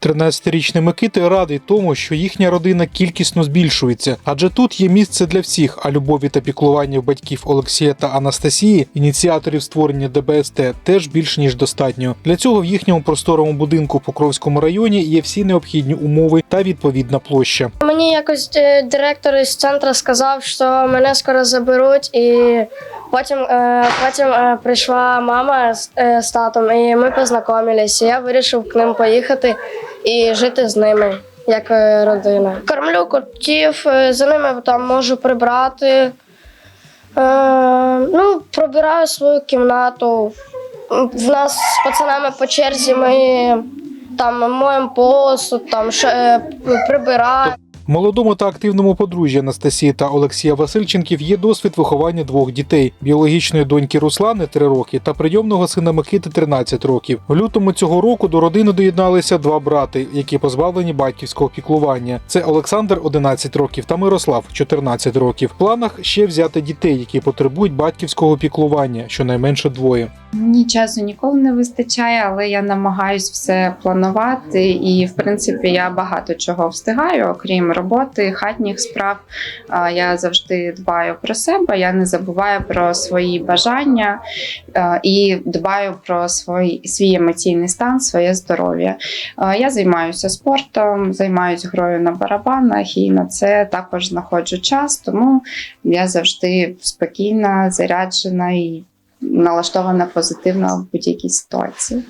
13-річний Микита радий тому, що їхня родина кількісно збільшується, адже тут є місце для всіх, а любові та піклування батьків Олексія та Анастасії, ініціаторів створення ДБСТ, теж більш ніж достатньо. Для цього в їхньому просторому будинку в Покровському районі є всі необхідні умови та відповідна площа. Мені якось е, директор із центру сказав, що мене скоро заберуть, і потім, е, потім е, прийшла мама з татом, і ми познайомилися. Я вирішив к ним поїхати і жити з ними. Як е, родина. Кормлю котів, е, за ними там можу прибрати. Е, ну, пробираю свою кімнату. В нас з пацанами по черзі ми там моємо посуд, там прибираємо. Молодому та активному подружжя Анастасії та Олексія Васильченків є досвід виховання двох дітей: біологічної доньки Руслани 3 роки та прийомного сина Микити 13 років. В лютому цього року до родини доєдналися два брати, які позбавлені батьківського піклування. Це Олександр 11 років та Мирослав 14 років. В планах ще взяти дітей, які потребують батьківського піклування, щонайменше двоє. Мені часу ніколи не вистачає, але я намагаюсь все планувати. І, в принципі, я багато чого встигаю, окрім роботи, хатніх справ. Я завжди дбаю про себе, я не забуваю про свої бажання і дбаю про свій, свій емоційний стан, своє здоров'я. Я займаюся спортом, займаюся грою на барабанах і на це також знаходжу час, тому я завжди спокійна, заряджена і налаштована позитивно в будь-якій ситуації.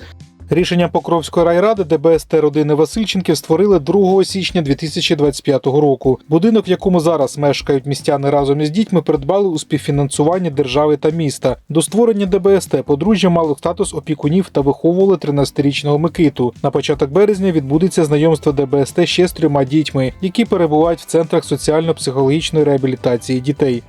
Рішення Покровської райради ДБСТ родини Васильченків створили 2 січня 2025 року. Будинок, в якому зараз мешкають містяни разом із дітьми, придбали у співфінансуванні держави та міста. До створення ДБСТ подружжя мало статус опікунів та виховували 13-річного Микиту. На початок березня відбудеться знайомство ДБСТ ще з трьома дітьми, які перебувають в центрах соціально-психологічної реабілітації дітей.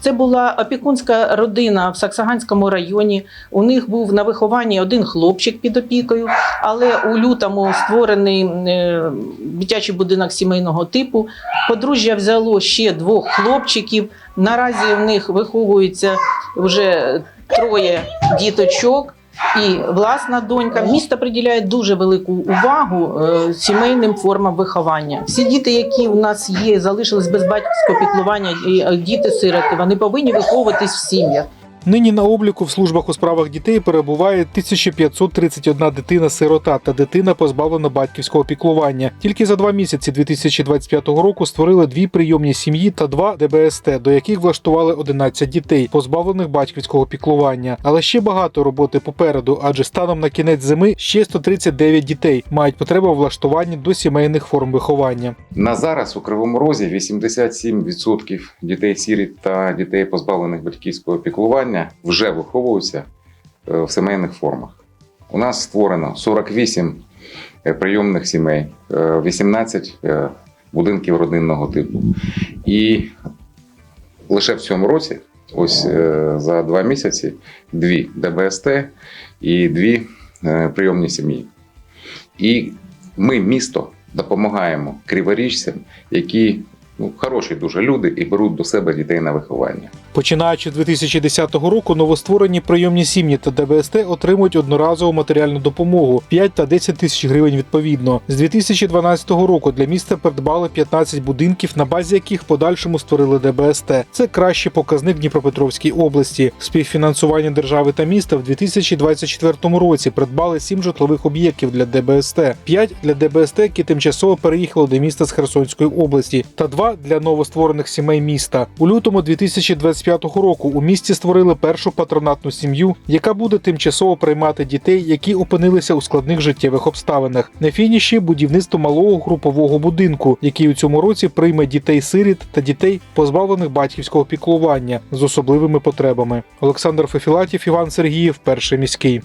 Це була опікунська родина в Саксаганському районі. У них був на вихованні один хлопчик під опікою, але у лютому створений е, дитячий будинок сімейного типу. Подружжя взяло ще двох хлопчиків. Наразі в них виховується вже троє діточок. І власна донька місто приділяє дуже велику увагу е, сімейним формам виховання. Всі діти, які у нас є, залишились без батьківського піклування, і е, діти-сироти, вони повинні виховуватись в сім'ях. Нині на обліку в службах у справах дітей перебуває 1531 дитина-сирота та дитина позбавлена батьківського піклування. Тільки за два місяці 2025 року створили дві прийомні сім'ї та два ДБСТ, до яких влаштували 11 дітей, позбавлених батьківського піклування. Але ще багато роботи попереду, адже станом на кінець зими ще 139 дітей мають потребу в влаштуванні до сімейних форм виховання. На зараз у Кривому Розі 87% дітей сіріт та дітей, позбавлених батьківського піклування, вже виховуються е, в сімейних формах. У нас створено 48 е, прийомних сімей, е, 18 е, будинків родинного типу. І лише в цьому році, ось за два місяці, дві ДБСТ і дві прийомні сім'ї. І ми, місто, допомагаємо криворіжцям, які ну, хороші дуже люди і беруть до себе дітей на виховання. Починаючи з 2010 року, новостворені прийомні сім'ї та ДБСТ отримують одноразову матеріальну допомогу 5 та 10 тисяч гривень відповідно. З 2012 року для міста придбали 15 будинків, на базі яких в подальшому створили ДБСТ. Це кращий показник Дніпропетровській області. Співфінансування держави та міста в 2024 році придбали 7 житлових об'єктів для ДБСТ, 5 для ДБСТ, які тимчасово переїхали до міста з Херсонської області, та 2 для новостворених сімей міста. У лютому 2025 року у місті створили першу патронатну сім'ю, яка буде тимчасово приймати дітей, які опинилися у складних життєвих обставинах. На фініші будівництво малого групового будинку, який у цьому році прийме дітей-сиріт та дітей, позбавлених батьківського піклування з особливими потребами. Олександр Фефілатів, Іван Сергіїв, перший міський.